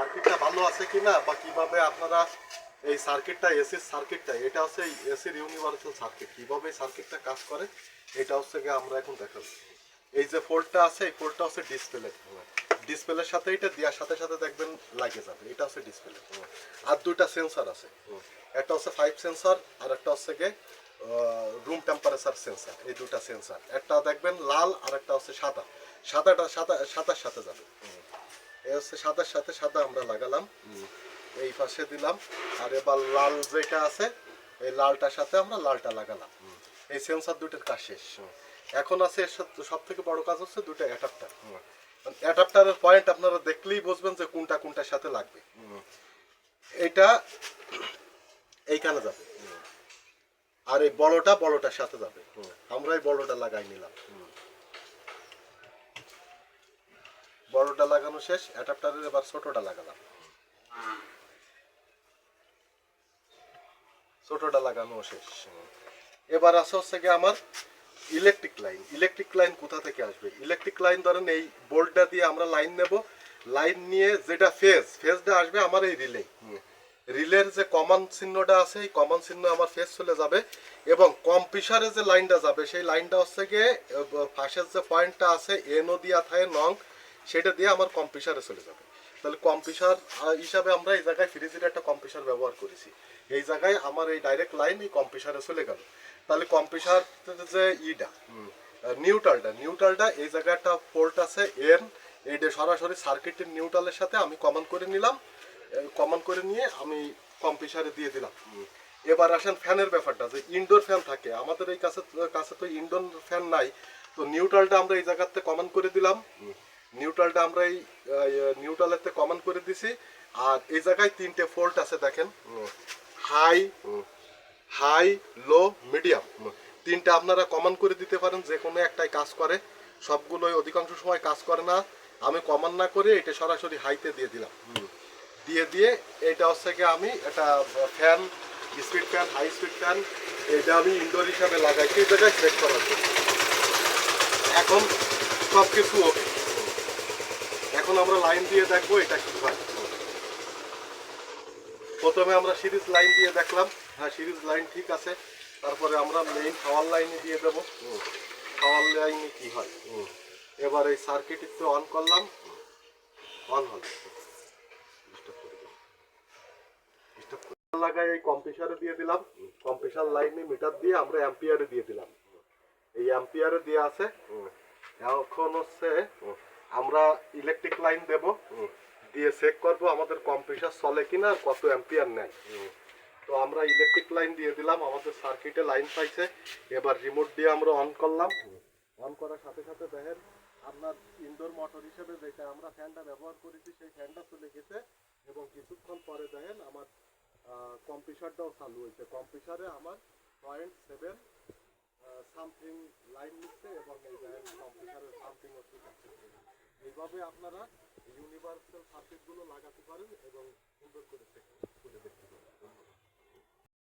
সার্কিটটা ভালো আছে কিনা বা কীভাবে আপনারা এই সার্কিটটা এসির সার্কিটটা, এটা হচ্ছে এসির ইউনিভার্সাল সার্কিট, কীভাবে সার্কিটটা কাজ করে, এটা হচ্ছে গিয়ে আমরা এখন দেখাবো। এই যে ফোল্ডটা আছে, এই ফোল্ডটা হচ্ছে ডিসপ্লে ডিসপ্লের সাথে এটা দেওয়ার সাথে সাথে দেখবেন লাগে যাবে, এটা হচ্ছে ডিসপ্লে আর দুইটা সেন্সর আছে একটা হচ্ছে ফাইভ সেন্সর আর একটা হচ্ছে গিয়ে রুম টেম্পারেচার সেন্সর এই দুটা সেন্সর একটা দেখবেন লাল, আর একটা হচ্ছে সাদা। সাদাটা, সাদা, সাদার সাথে যাবে এই হচ্ছে সাদার সাথে সাদা আমরা লাগালাম। এই পাশে দিলাম। আর এবার লাল যেটা আছে, এই লালটার সাথে আমরা লালটা লাগালাম। এই সেন্সর দুটোর কাজ শেষ। এখন আছে সব থেকে বড় কাজ হচ্ছে দুটো অ্যাডাপ্টার অ্যাডাপ্টারের পয়েন্ট আপনারা দেখলেই বুঝবেন যে কোনটা কোনটার সাথে লাগবে। এটা এইখানে যাবে। আর এই বড়টা বড়টার সাথে যাবে। আমরা এই বড়টা লাগাই নিলাম। বড়টা লাগানো শেষ, অ্যাডাপ্টারের এবার ছোটটা লাগালাম। ছোটটা লাগানো শেষ। এবার আছে হচ্ছে গিয়ে আমার ইলেকট্রিক লাইন ইলেকট্রিক লাইন কোথা থেকে আসবে? ইলেকট্রিক লাইন ধরেন এই বোল্টটা দিয়ে আমরা লাইন নেব। লাইন নিয়ে যেটা ফেজ ফেজটা আসবে আমার এই রিলে রিলের যে কমন চিহ্নটা আছে, এই কমন চিহ্ন আমার ফেজ চলে যাবে এবং কম্পিসারে যে লাইনটা যাবে, সেই লাইনটা হচ্ছে গিয়ে ফাঁসের যে পয়েন্টটা আছে এনও দিয়া থাকে নং সেটা দিয়ে আমার কম্পিসারে চলে যাবে। তাহলে কম্পিসার হিসাবে আমরা এই জায়গায় ফ্রিজের একটা কম্পিসার ব্যবহার করেছি। এই জায়গায় আমার এই ডাইরেক্ট লাইন এই কম্পিসারে চলে গেল। তাহলে কম্পিসার যে ইটা নিউট্রালটা নিউট্রালটা এই জায়গায় একটা পোর্ট আছে এন এইটা সরাসরি সার্কিটের নিউট্রালের সাথে আমি কমন করে নিলাম কমন করে নিয়ে আমি কম্পিসারে দিয়ে দিলাম এবার আসেন ফ্যানের ব্যাপারটা, যে ইনডোর ফ্যান থাকে, আমাদের এই কাছে কাছে তো ইনডোর ফ্যান নাই, তো নিউট্রালটা আমরা এই জায়গাতে কমন করে দিলাম নিউট্রালটা আমরা এই নিউট্রালেতে কমন করে দিছি। আর এই জায়গায় তিনটে ফোল্ট আছে দেখেন। হাই হাই লো মিডিয়াম তিনটা আপনারা কমন করে দিতে পারেন, যে কোনো একটাই কাজ করে। সবগুলোই অধিকাংশ সময় কাজ করে না। আমি কমন না করে এটা সরাসরি হাইতে দিয়ে দিলাম। দিয়ে দিয়ে এটা হচ্ছে কি আমি একটা fan speed fan high speed fan এটা আমি ইনডোর হিসাবে লাগাইছি সেই জায়গায় সেট করার জন্য। এখন সব কিছু ওকে এখন আমরা লাইন দিয়ে দেখব এটা কি হয়। প্রথমে আমরা সিরিজ লাইন দিয়ে দেখলাম। হ্যাঁ সিরিজ লাইন ঠিক আছে। তারপরে আমরা মেইন খাওয়ার লাইনে দিয়ে দেবো। খাওয়ার লাইনে কি হয়? এবার এই সার্কিট একটু অন করলাম। অন হল। এই কম্পিউটারে দিয়ে দিলাম। কম্পিউটার লাইনে মিটার দিয়ে আমরা অ্যাম্পিয়ারে দিয়ে দিলাম। এই অ্যাম্পিয়ারে দিয়ে আছে। এখন হচ্ছে আমরা ইলেকট্রিক লাইন দেব। দিয়ে চেক করব আমাদের কম্পিউটার চলে কিনা আর কত অ্যাম্পিয়ার নেয়। তো আমরা ইলেকট্রিক লাইন দিয়ে দিলাম আমাদের সার্কিটে লাইন পাইছে। এবার রিমোট দিয়ে আমরা অন করলাম। অন করার সাথে সাথে দেখেন আপনার ইনডোর মোটর হিসেবে যেটা আমরা ফ্যানটা ব্যবহার করেছি সেই ফ্যানটা চলে গেছে। এবং কিছুক্ষণ পরে দেখেন আমার কম্পিউটারটাও চালু হয়েছে। কম্পিউটারে আমার পয়েন্ট সেভেন সামথিং লাইন নিচ্ছে এবং এই দেখেন কম্পিউটারের সামথিং ঠিক আছে এইভাবে আপনারা ইউনিভার্সাল সার্কিটগুলো লাগাতে পারেন এবং সুন্দর করে করে দেখতে পারেন। ধন্যবাদ।